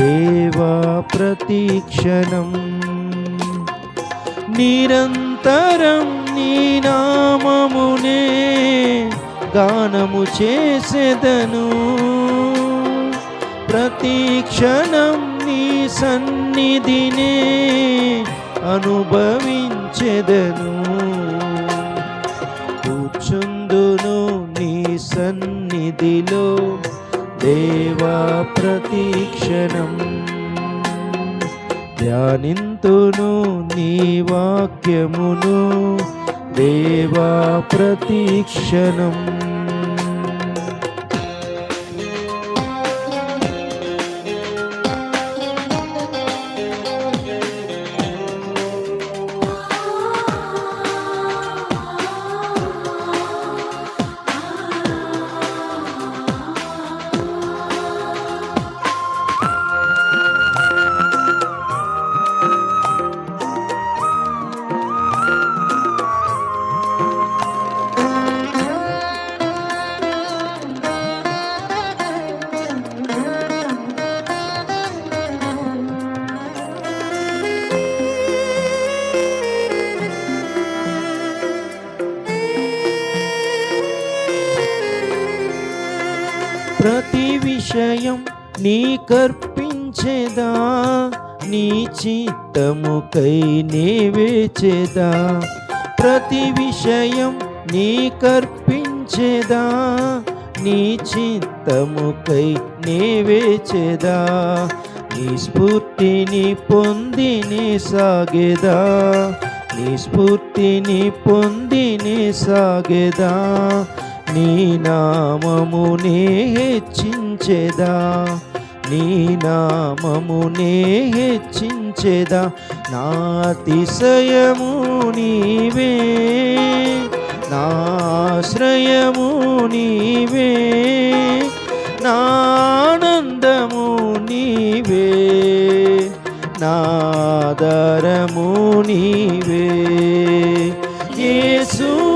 దేవా ప్రతీక్షణం. నిరంతరం నీ నామమునే గానము చేసేదను. ప్రతీక్షణం నీ సన్నిధినే అనుభవించెదను. కూర్చుందును నీ సన్నిధిలో. దేవా ప్రతీక్షణం. ధ్యానింతును నీ వాక్యమును. దేవా ప్రతీక్షణం. నీ కర్పించేదా నీ చిత్తముకై నే వేచేదా ప్రతి విషయం నీ కర్పించేదా నీ చిత్తముకై నే వేచేదా నీ స్ఫూర్తిని పొంది నే సాగేదా నీ స్ఫూర్తిని పొంది నే సాగేదా. నీ నామమునే హెచ్చించెదా. నీ నామమునే హెచ్చించెదా. నాతిశయము నీవే. నాశ్రయము నీవే. నానందము నీవే. నాదరము నీవే. యేసు యేసు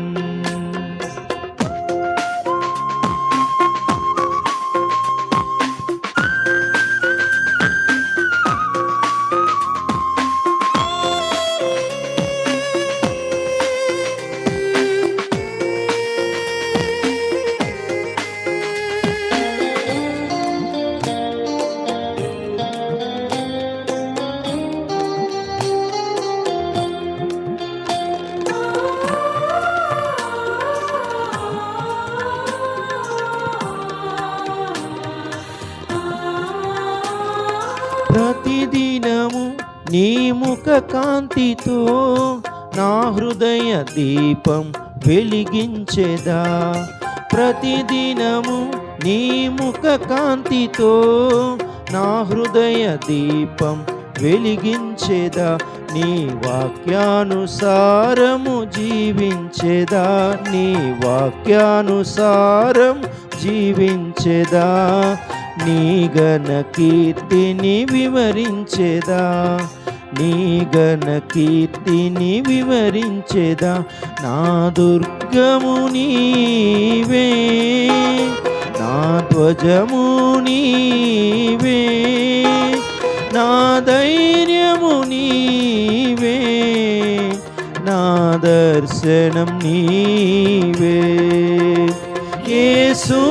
దినము నీ ముఖ కాంతితో నా హృదయ దీపం వెలిగించెదా. ప్రతిదినము నీ ముఖ కాంతితో నా హృదయ దీపం వెలిగించేదా. నీ వాక్యానుసారము జీవించేదా. నీ వాక్యానుసారం జీవించేదా. నీ గణ కీర్తిని వివరించేదా? నీ గణ కీర్తిని వివరించేదా? నా దుర్గము నీవే నా ధ్వజము నీవే నా ధైర్యము నీవే నా దర్శనం నీవే. యేసు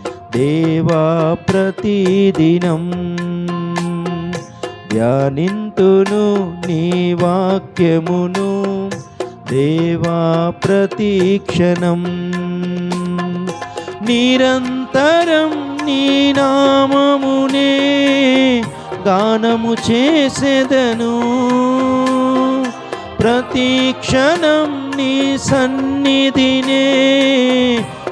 దేవా ప్రతిదినం ధ్యానింతును నీ వాక్యమును. దేవా ప్రతీక్షణం నిరంతరం నీ నామమునే గానము చేసేదను. ప్రతీక్షణం నీ సన్నిధినే